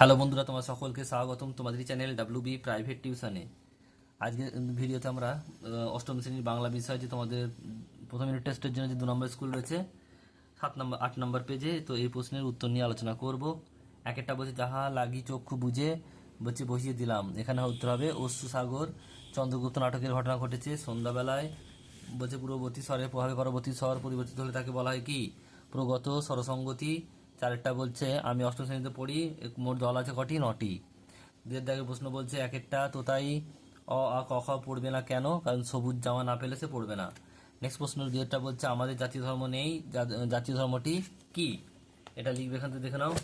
Hello বন্ধুরা, তোমার সকলকে স্বাগতম তোমাদের চ্যানেল ডাব্লিউ বি প্রাইভেট টিউশনে আজকে ভিডিওতে আমরা অষ্টম শ্রেণির বাংলা বিষয় যে তোমাদের প্রথম ইউনিট টেস্টের জন্য যে দু নম্বর স্কুল রয়েছে, সাত নম্বর, আট নম্বর পেজে তো এই প্রশ্নের উত্তর নিয়ে আলোচনা করব। এক একটা বলছে যাহা লাগি, চক্ষু বুঝে বলছে বসিয়ে দিলাম। এখানে উত্তর হবে, অশ্রু সাগর, চন্দ্রগুপ্ত নাটকের ঘটনা ঘটেছে, সন্ধ্যাবেলায় বলছে পূর্ববর্তী স্বরের প্রভাবে পরবর্তী স্বর পরিবর্তিত হলে তাকে বলা হয় কি? প্রগত স্বরসঙ্গতি চারেরটা বলছে, আমি অষ্টম শ্রেণীতে পড়ি মোট দল আছে কটি নটি। দুয়ের দাগের প্রশ্ন বলছে, এক একটা তোতাই অ, আ, ক, খ পড়বে না কেন? কারণ সবুজ জামা না পেলে সে পড়বে না। নেক্সট প্রশ্ন দুয়েরটা বলছে, আমাদের জাতীয় ধর্ম নেই জাতীয় ধর্মটি কি? এটা লিখবে এখান থেকে, দেখে নাও।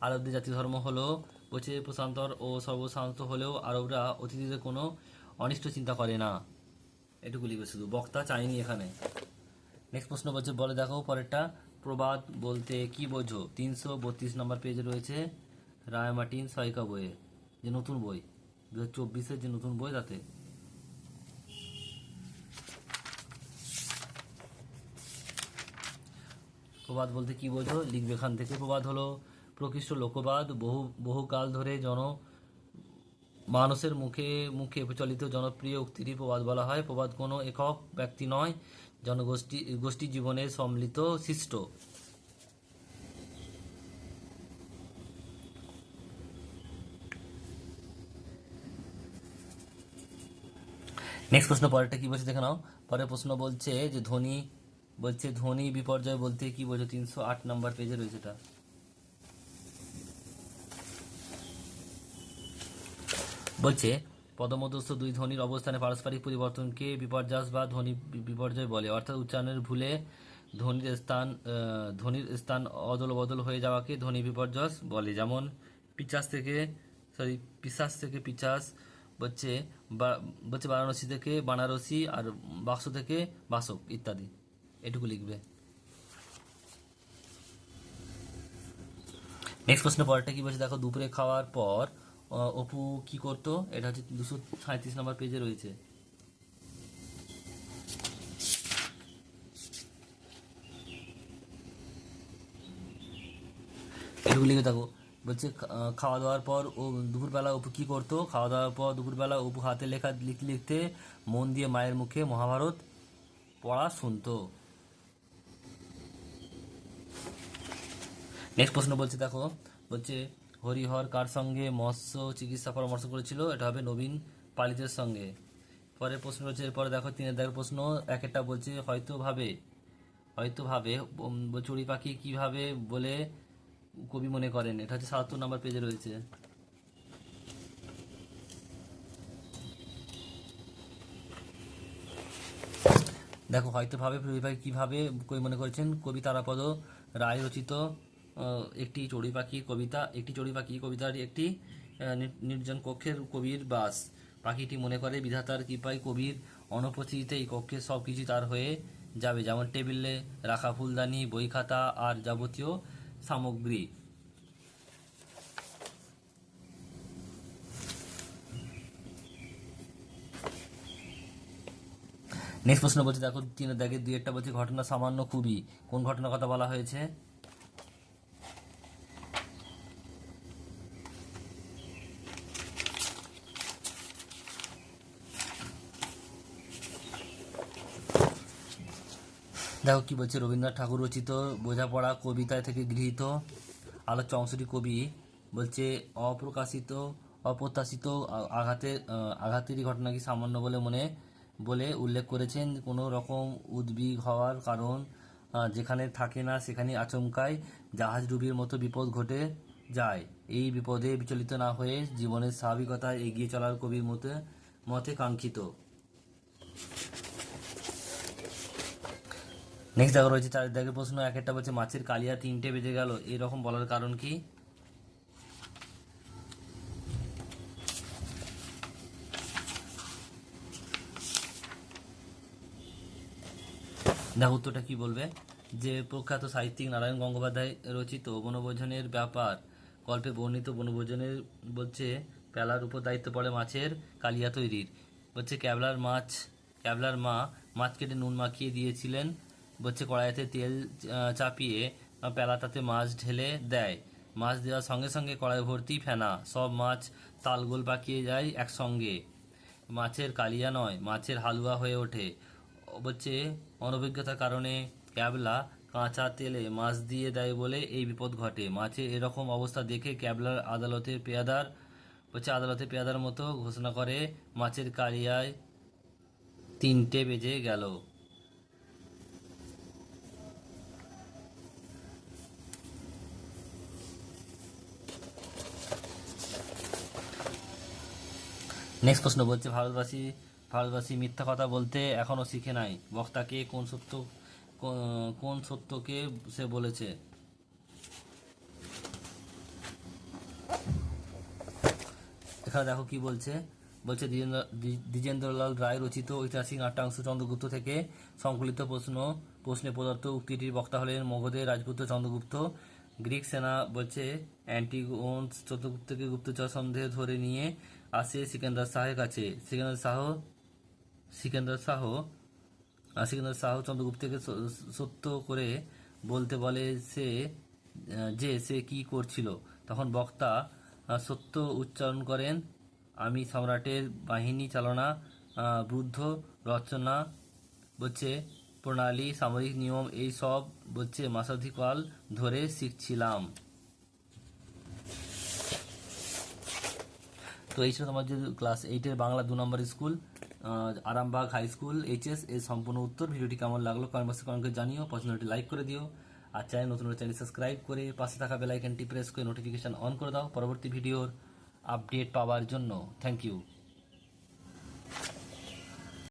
আরবদের জাতীয় ধর্ম হলো বলছে প্রশান্তর ও সর্বশান্ত হলেও আরবরা অতিথিদের কোনো অনিষ্ট চিন্তা করে না। এটুকু লিখবে শুধু, বক্তা চাইনি এখানে। নেক্সট প্রশ্ন বলছে, বলে দেখো পরেরটা। প্রবাদ বলতে কি বোঝো? তিনশো বত্রিশ নম্বর পেজে রয়েছে রায় মার্টিন সহায়িকা বইয়ে, যে নতুন বই দু হাজার চব্বিশের যে নতুন বই তাতে। প্রবাদ বলতে কি বোঝো? লিখবে এখান থেকে। প্রবাদ হলো প্রকৃষ্ট লোকবাদ, বহু, বহুকাল ধরে জন, মানুষের মুখে মুখে প্রচলিত জনপ্রিয় উক্তিরই প্রবাদ বলা হয়। প্রবাদ কোনো একক ব্যক্তি নয়। জনগোষ্ঠী, গোষ্ঠী জীবনে সম্মিলিত সৃষ্ট। নেক্সট প্রশ্ন পরেরটা কি বলছে দেখে নাও। পরের প্রশ্ন বলছে যে ধ্বনি, বলছে ধ্বনি বিপর্যয় বলতে কি বোঝো? তিনশো আট নম্বর পেজে রয়েছে এটা। বলছে পদমদস্থ দুই ধ্বনির অবস্থানে পারস্পরিক পরিবর্তনকে বিপর্যাস বা ধ্বনি বিপর্যয় বলে। অর্থাৎ উচ্চারণের ভুলে ধ্বনির স্থান ধ্বনির স্থান অদল বদল হয়ে যাওয়াকে ধ্বনি বিপর্যস বলে। যেমন পিচাস থেকে সরি পিসাস থেকে পিচাস বলছে বা- বলছে বারাণসী থেকে বানারসি আর বাক্স থেকে বাসক ইত্যাদি। এটুকু লিখবে। নেক্সট প্রশ্ন পরেরটা কি বলছে? দেখো, দুপুরে খাওয়ার পর অপু কি করতো? এটা হচ্ছে দুশো সাঁত্রিশ নম্বর পেজে রয়েছে। লিখে থাকো। বলছে খাওয়া দাওয়ার পর ও দুপুরবেলা অপু কি করতো? খাওয়া দাওয়ার পর দুপুরবেলা অপু হাতে লেখা লিখতে লিখতে মন দিয়ে মায়ের মুখে মহাভারত পড়া শুনতো। নেক্সট প্রশ্ন বলছে, দেখো। বলছে হরিহর কার সঙ্গে মৎস্য চিকিৎসা পরামর্শ করেছিল? এটা হবে নবীন পালিতের সঙ্গে। পরের প্রশ্ন রয়েছে, এরপরে দেখো তিনের দেখার প্রশ্ন। এক একটা বলছে, হয়তো ভাবে। হয়তো ভাবে। চড়ুই পাখি কীভাবে বলে কবি মনে করেন? এটা হচ্ছে সাতাত্তর নাম্বার পেজে রয়েছে। দেখো, হয়তো ভাবে কীভাবে কবি মনে করেছেন? কবি তারাপদ রায় রচিত একটি চড়ুই পাখি কবিতা, একটি চড়ুই পাখি কবিতার একটি নির্জন কক্ষের কবির বাস। পাখিটি মনে করে, বিধাতার কৃপায় কবির অনুপস্থিতিতে এই কক্ষের সব কিছু তার হয়ে যাবে। যেমন টেবিলে রাখা ফুলদানি, বই খাতা আর যাবতীয় সামগ্রী। নেক্সট প্রশ্ন বলছে, দেখো, তিন, দেখে দুই একটা বলছে, ঘটনা সামান্য খুবই। কোন ঘটনার কথা বলা হয়েছে? দেখো কি বলছে রবীন্দ্রনাথ ঠাকুর রচিত, বোঝাপড়া কবিতায় থেকে গৃহীত, আলোচ্য অংশটি কবি বলছে, অপ্রকাশিত, অপ্রত্যাশিত আঘাতের আঘাতেরই ঘটনাকে সামান্য বলে মনে, বলে উল্লেখ করেছেন। কোনো রকম উদ্বিগ হওয়ার কারণ যেখানে থাকে না সেখানে আচমকায় জাহাজ ডুবির মতো বিপদ ঘটে যায়। এই বিপদে বিচলিত না হয়ে জীবনের স্বাভাবিকতায় এগিয়ে চলার কবির মতে মতে কাঙ্ক্ষিত। নেক্সট দেখো রয়েছে, চার দেখে প্রশ্ন এক, একটা বলছে, মাছের কালিয়া তিনটে বেজে গেল। এরকম বলার কারণ কি? দেখো উত্তরটা কি বলবে? যে প্রখ্যাত সাহিত্যিক নারায়ণ গঙ্গোপাধ্যায় রচিত বনভোজনের ব্যাপার, গল্পে বর্ণিত বনভোজনের বলছে, পেলার উপর দায়িত্ব পড়ে মাছের কালিয়া তৈরির। বলছে, ক্যাবলার মাছ ক্যাবলার মা মাছ কেটে নুন মাখিয়ে দিয়েছিলেন বলছে কড়াইতে তেল চাপিয়ে আহ, পেলা তাতে মাছ ঢেলে দেয়। মাছ দেওয়ার সঙ্গে সঙ্গে কড়াই ভর্তি ফেনা। সব মাছ তালগোল পাকিয়ে যায় একসঙ্গে। মাছের কালিয়া নয় মাছের হালুয়া হয়ে ওঠে। বলছে অনভিজ্ঞতার কারণে ক্যাবলা কাঁচা তেলে মাছ দিয়ে দেয় বলে এই বিপদ ঘটে। মাছের এরকম অবস্থা দেখে ক্যাবলার আদালতের পেয়াদার বলছে আদালতে পেয়াদার মতো ঘোষণা করে মাছের কালিয়ায় তিনটে বেজে গেল। নেক্সট প্রশ্ন বলছে, ভারতবাসী ভারতবাসী মিথ্যা কথা বলতে এখনও শিখে নাই। বক্তাকে কোন সত্য, কোন- সত্যকে সে বলেছে? এখানে দেখো কি বলছে। বলছে, দ্বিজেন্দ্র- দ্বিজেন্দ্রলাল রায় রচিত ঐতিহাসিক নাট্যাংশ চন্দ্রগুপ্ত থেকে সংকলিত প্রশ্ন, প্রশ্নে প্রদত্ত উক্তিটির বক্তা হলেন মগধের রাজপুত্র চন্দ্রগুপ্ত। গ্রিক সেনা বলছে অ্যান্টিগোন চন্দ্রগুপ্তকে গুপ্তচর সন্দেহে ধরে নিয়ে আসে সিকান্দার শাহের কাছে সিকান্দার শাহ সিকান্দার শাহ সিকান্দার শাহ চন্দ্রগুপ্তকে সত্য করে বলতে বলে সে যে সে কি করছিল তখন বক্তা সত্য উচ্চারণ করেন আমি সম্রাটের বাহিনী চালনা বুদ্ধ রচনা বলছে প্রণালী সামরিক নিয়ম এই সব বলছে মাসাধিকাল ধরে শিখছিলাম তো এই ছিল তোমার যে ক্লাস এইটের বাংলা দু নম্বর school Arambagh high school HS এর সম্পূর্ণ উত্তর। ভিডিওটি কেমন লাগল কমেন্ট বক্সে জানিও। পছন্দটি লাইক করে দিও। আর চ্যানেল নতুন চ্যানেল সাবস্ক্রাইব করে পাশে থাকা বেল আইকনটি প্রেস করে নোটিফিকেশন অন করে দাও। পরবর্তী ভিডিওর আপডেট পাওয়ার জন্য। Thank you